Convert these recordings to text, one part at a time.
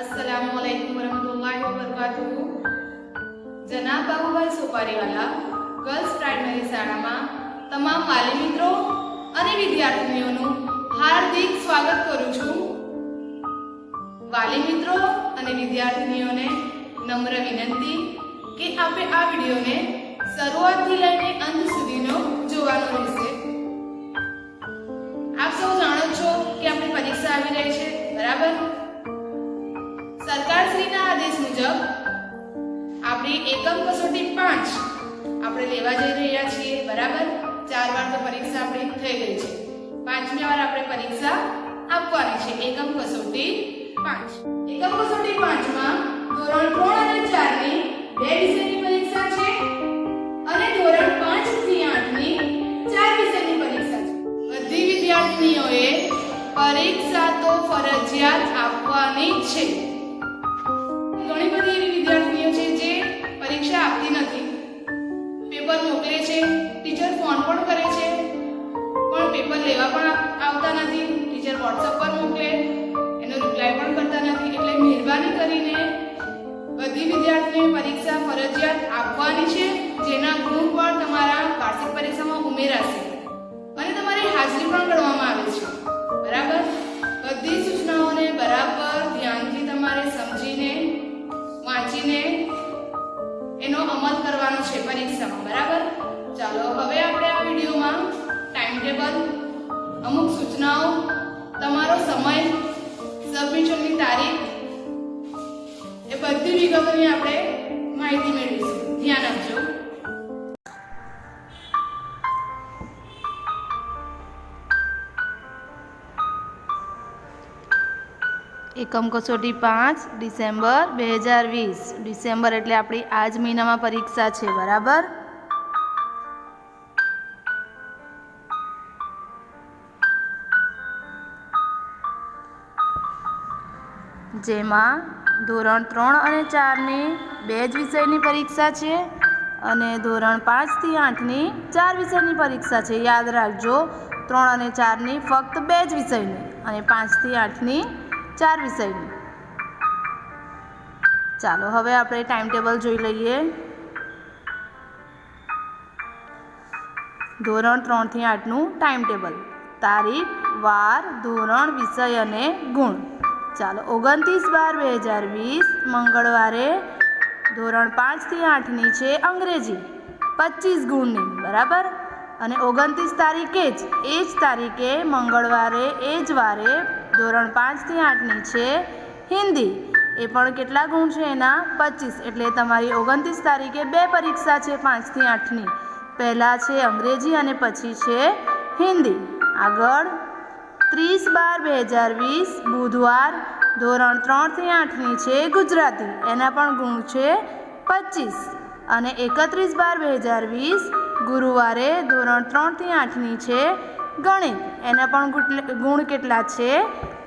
અસલામુઅલૈકુમ વરહમતુલ્લાહિ વબરકાતુહુ જનાબ બાબુભાઈ સોપારીવાલા ગર્લ્સ પ્રાઇમરી શાળામાં તમામ વાલી મિત્રો અને વિદ્યાર્થીનીઓનું હાર્દિક સ્વાગત કરું છું. વાલી મિત્રો અને વિદ્યાર્થીનીઓને નમ્ર વિનંતી કે આપણે આ વિડીયોને શરૂઆતથી લઈને અંત સુધીનો જોવાનો રહેશે. આપ સૌ જાણો છો કે આપણી પરીક્ષા આવી રહી છે. મુજબ આપણી એકમ કસોટી પાંચ આપણે લેવા જઈ રહ્યા છીએ, બરાબર? ચાર વાર તો પરીક્ષા આપણી થઈ ગઈ છે. પાંચમી વાર આપણે પરીક્ષા આપવાની છે, એકમ કસોટી પાંચ. એકમ કસોટી પાંચમાં ધોરણ ત્રણ ફરજિયાત આપવાની છે, જેના ગુણ પણ તમારા વાર્ષિક પરીક્ષામાં ઉમેરાશે. અને તમારી હાજરી પણ ગણવામાં આવે છે. બરાબર? બધી સૂચનાઓને બરાબર ધ્યાનથી તમારે સમજીને, વાંચીને એનો અમલ કરવાનો છે પરીક્ષામાં. બરાબર? ચાલો, હવે આપણે આ વિડીયોમાં ટાઈમ ટેબલ અમુક સૂચનાઓ, તમારો સમય સબમિશનની તારીખ, એ બધી વિગતોની આપણે એકમ કસોટી પાંચ, ડિસેમ્બર બે હજાર વીસ. ડિસેમ્બર એટલે આપણી આ જ મહિનામાં પરીક્ષા છે, બરાબર? જેમાં ધોરણ ત્રણ અને ચારની બે જ વિષયની પરીક્ષા છે અને ધોરણ પાંચથી આઠની ચાર વિષયની પરીક્ષા છે. યાદ રાખજો, ત્રણ અને ચારની ફક્ત બે જ વિષયની અને પાંચથી આઠની ચાર વિષયની. ચાલો, હવે આપણે ટાઈમ ટેબલ જોઈ લઈએ. ધોરણ ત્રણથી આઠનું ટાઈમ ટેબલ તારીખ, વાર, ધોરણ, વિષય અને ગુણ. ચાલો, ઓગણત્રીસ બાર બે હજાર વીસ, મંગળવારે ધોરણ પાંચથી આઠની છે અંગ્રેજી. પચીસ ગુણની, બરાબર? અને ઓગણત્રીસ તારીખે જ, એ જ તારીખે, મંગળવારે, એ જ વારે ધોરણ પાંચથી આઠની છે હિન્દી. એ પણ કેટલા ગુણ છે એના? પચીસ. એટલે તમારી ઓગણત્રીસ તારીખે બે પરીક્ષા છે પાંચથી આઠની. પહેલાં છે અંગ્રેજી અને પછી છે હિન્દી. આગળ, ત્રીસ બાર બે હજાર વીસ, બુધવાર, ધોરણ ત્રણથી આઠની છે ગુજરાતી. એના પણ ગુણ છે પચીસ. અને એકત્રીસ બાર બે હજાર વીસ, ગુરુવારે ધોરણ ત્રણથી આઠની છે ગણિત. એના પણ ગુણ કેટલા છે?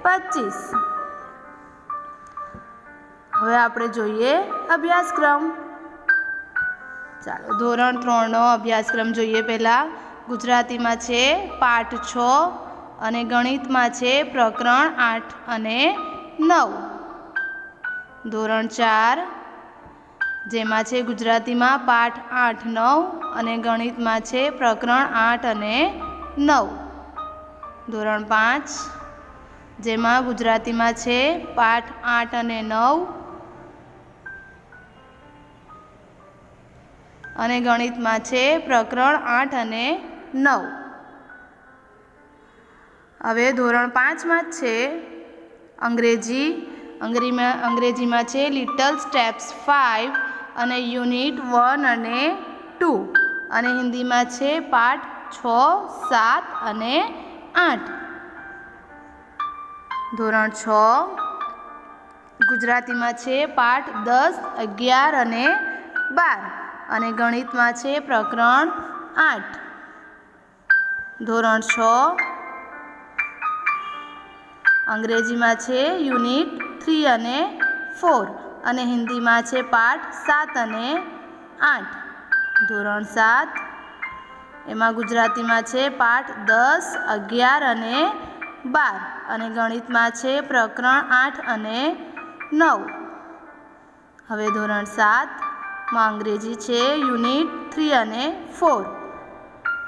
પચીસ. હવે આપણે જોઈએ અભ્યાસક્રમ. ચાલો, ધોરણ ત્રણનો અભ્યાસક્રમ જોઈએ પહેલાં. ગુજરાતીમાં છે પાઠ છ અને ગણિતમાં છે પ્રકરણ આઠ અને નવ. ધોરણ ચાર, જેમાં છે ગુજરાતીમાં પાઠ આઠ, નવ અને ગણિતમાં છે પ્રકરણ આઠ અને નવ. ધોરણ પાંચ જેમાં ગુજરાતીમાં છે પાઠ આઠ અને નવ અને ગણિતમાં છે પ્રકરણ આઠ અને નવ. હવે ધોરણ પાંચમાં જ છે અંગ્રેજી. અંગ્રેજીમાં અંગ્રેજીમાં છે લિટલ સ્ટેપ્સ ફાઇવ અને યુનિટ વન અને ટુ. અને હિન્દીમાં છે પાઠ છ, સાત અને આઠ. ધોરણ છ. ગુજરાતીમાં છે પાઠ દસ, અગિયાર અને બાર અને ગણિતમાં છે પ્રકરણ આઠ. ધોરણ છ. અંગ્રેજીમાં છે યુનિટ થ્રી અને ફોર અને હિન્દીમાં છે પાઠ સાત અને આઠ. ધોરણ સાત. એમાં ગુજરાતીમાં છે પાઠ દસ, અગિયાર અને બાર. અને ગણિતમાં છે પ્રકરણ આઠ અને નવ. હવે ધોરણ સાતમાં અંગ્રેજી છે યુનિટ થ્રી અને ફોર.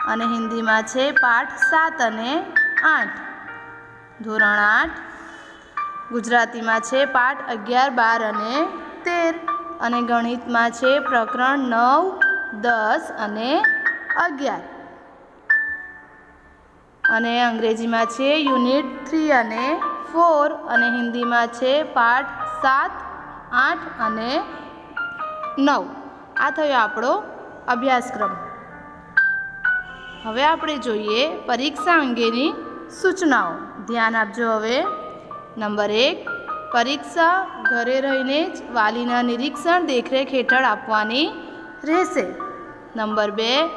અને હિન્દીમાં છે પાઠ સાત અને આઠ. ધોરણ આઠ, ગુજરાતીમાં છે પાઠ અગિયાર, બાર અને તેર. અને ગણિતમાં છે પ્રકરણ નવ, દસ અને અગિયાર. અને અંગ્રેજીમાં છે યુનિટ થ્રી અને ફોર અને હિન્દીમાં છે પાઠ સાત, આઠ અને નવ. આ થયો આપણો અભ્યાસક્રમ. હવે આપણે જોઈએ પરીક્ષા અંગેની સૂચનાઓ. ધ્યાન આપજો હવે. નંબર એક, પરીક્ષા ઘરે રહીને જ વાલીના નિરીક્ષણ દેખરેખ હેઠળ આપવાની રહેશે. નંબર બે,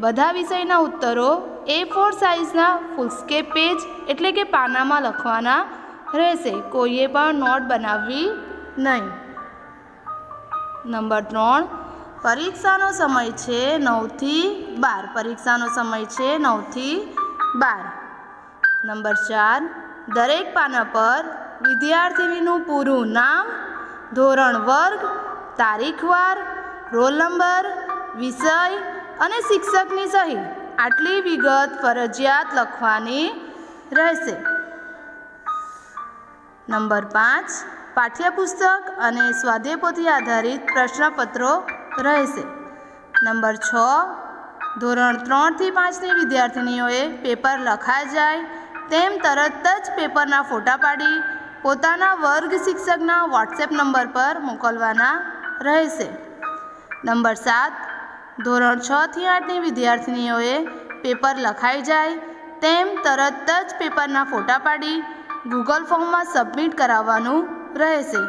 બધા વિષયના ઉત્તરો એ ફોર સાઇઝના ફૂલસ્કેપ પેજ એટલે કે પાનામાં લખવાના રહેશે. કોઈએ પણ નોટ બનાવવી નહીં. નંબર ત્રણ, પરીક્ષાનો સમય છે નવથી બાર. પરીક્ષાનો સમય છે નવથી બાર. નંબર ચાર, દરેક પાના પર વિદ્યાર્થીનીનું પૂરું નામ, ધોરણ વર્ગ તારીખવાર રોલ નંબર, વિષય અને શિક્ષકની સહી. આટલી વિગત ફરજિયાત લખવાની રહેશે. નંબર પાંચ, પાઠ્યપુસ્તક અને સ્વાધ્યાયપોથી આધારિત પ્રશ્નપત્રો રહેશે. નંબર છ, ધોરણ ત્રણથી પાંચની વિદ્યાર્થિનીઓએ પેપર લખાઈ જાય તેમ તરત જ પેપરના ફોટા પાડી પોતાના વર્ગ શિક્ષકના વોટ્સએપ નંબર પર મોકલવાના રહેશે. નંબર સાત ધોરણ છથી આઠની વિદ્યાર્થિનીઓએ પેપર લખાઈ જાય તેમ તરત જ પેપરના ફોટા પાડી ગૂગલ ફોર્મમાં સબમિટ કરાવવાનું રહેશે.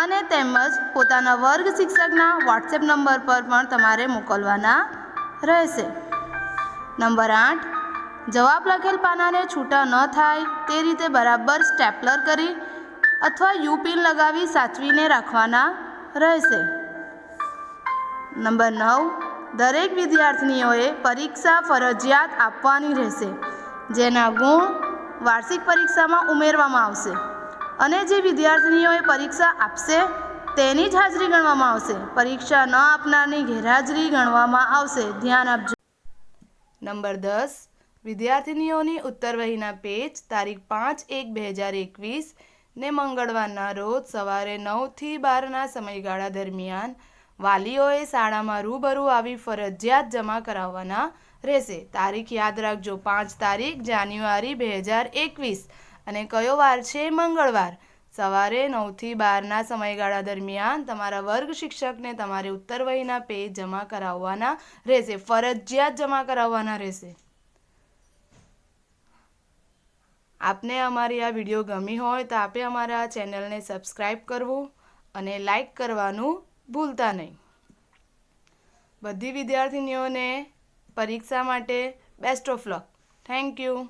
અને તેમજ પોતાના વર્ગ શિક્ષકના વોટ્સએપ નંબર પર પણ તમારે મોકલવાના રહેશે. નંબર આઠ. જવાબ લખેલ પાનાને છૂટા ન થાય તે રીતે બરાબર સ્ટેપલર કરી અથવા યુ પિન લગાવી સાચવીને રાખવાના રહેશે. નંબર નવ. દરેક વિદ્યાર્થીનીઓએ પરીક્ષા ફરજિયાત આપવાની રહેશે, જેના ગુણ વાર્ષિક પરીક્ષામાં ઉમેરવામાં આવશે અને જે વિદ્યાર્થીનીઓએ પરીક્ષા આપશે તેની જ હાજરી ગણવામાં આવશે. પરીક્ષા ન આપનારની ગેરહાજરી ગણવામાં આવશે. ધ્યાન આપજો. નંબર દસ. વિદ્યાર્થીનીઓની ઉત્તરવહીના પેજ તારીખ પાંચ એક બે હજાર એકવીસ ને મંગળવારના રોજ સવારે નવથી બારના સમયગાળા દરમિયાન વાલીઓએ શાળામાં રૂબરૂ આવી ફરજિયાત જમા કરાવવાના રહેશે. તારીખ યાદ રાખજો, પાંચ તારીખ, જાન્યુઆરી બે હજાર એકવીસ. અને કયો વાર છે? મંગળવાર. સવારે નવથી બારના સમયગાળા દરમિયાન તમારા વર્ગ શિક્ષકને તમારે ઉત્તર વહીના પેજ જમા કરાવવાના રહેશે. ફરજિયાત જમા કરાવવાના રહેશે. આપને અમારી આ વીડિયો ગમી હોય તો આપે અમારા ચેનલને સબસ્ક્રાઈબ કરવું અને લાઈક કરવાનું ભૂલતા નહીં. બધી વિદ્યાર્થીનીઓને પરીક્ષા માટે best of luck thank you